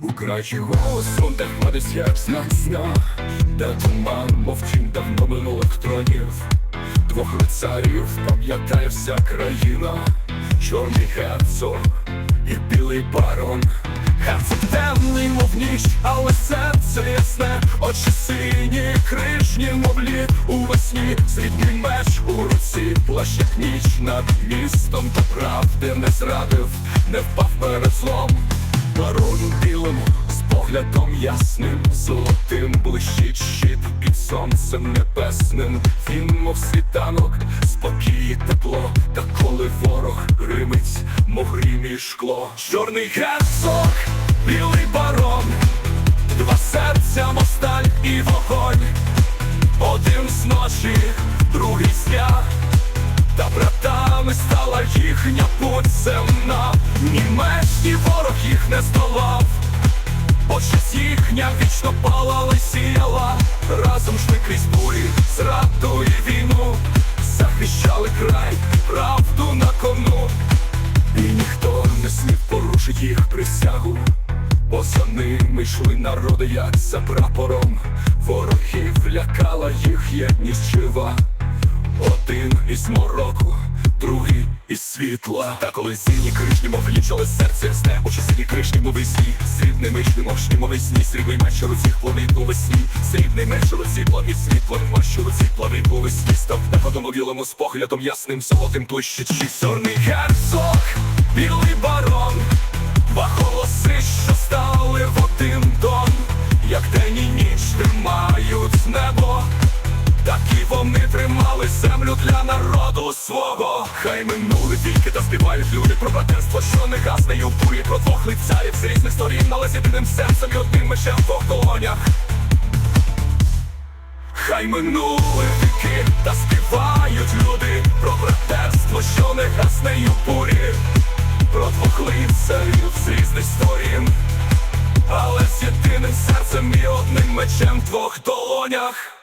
У крачі голосом, де ходить як знак сна, де туман мовчим давно минулих тронів, двох лицарів пам'ятає вся країна, чорний герцог і білий барон. Герцог темний, мов ніч, але серце ясне, очі сині, крижні, мов лід. У весні, срібний меч у руці, плащ ніч над містом, та правди не зрадив, не впав перед злом. Барон білим, з поглядом ясним, золотим блищить щит під сонцем небесним. Він, мов світанок, спокій, тепло, та коли ворог гримить, мов грім і шкло. Чорний герцог, білий барон, два серця, мов сталь і вогонь, один з ночі, другий з дня. Та братами стала їхня путь земна Ні меч, Бо щось їхня вічно палала й сіяла Разом шли крізь бурі, зраду і війну. Захищали край, правду на кону. І ніхто не смів порушить їх присягу. Бо за ними йшли народи, як за прапором. Ворогів лякала їх єдність жива. Один із мороку, другий із світла. Та коли зіні кришні, мов лічили серце сне, очі сині кришні, мов весні, срібний меч, не мов шні, мов весні, срібний меч, що руці плавить у весні, срібний меч, що руці плавить світло, мов що руці плавить у весні, став на подому білому з поглядом ясним, золотим блищить чорний герцог, білий барон, два голоси, що стали в один дом, як день і ніч тримають небо. Такі вони тримали землю для народу свого. Хай минули тільки та співають люди про братерство, що не гасне й обує про двох лицарів з різних сторін, але з єдиним сенсом і одним мечем в двох колонях. Хай минули віки та співають люди про братерство, що не гасне й бурі про двох лицарів з різних сторін, але з єдиним серцем і одним мечем в двох долонях.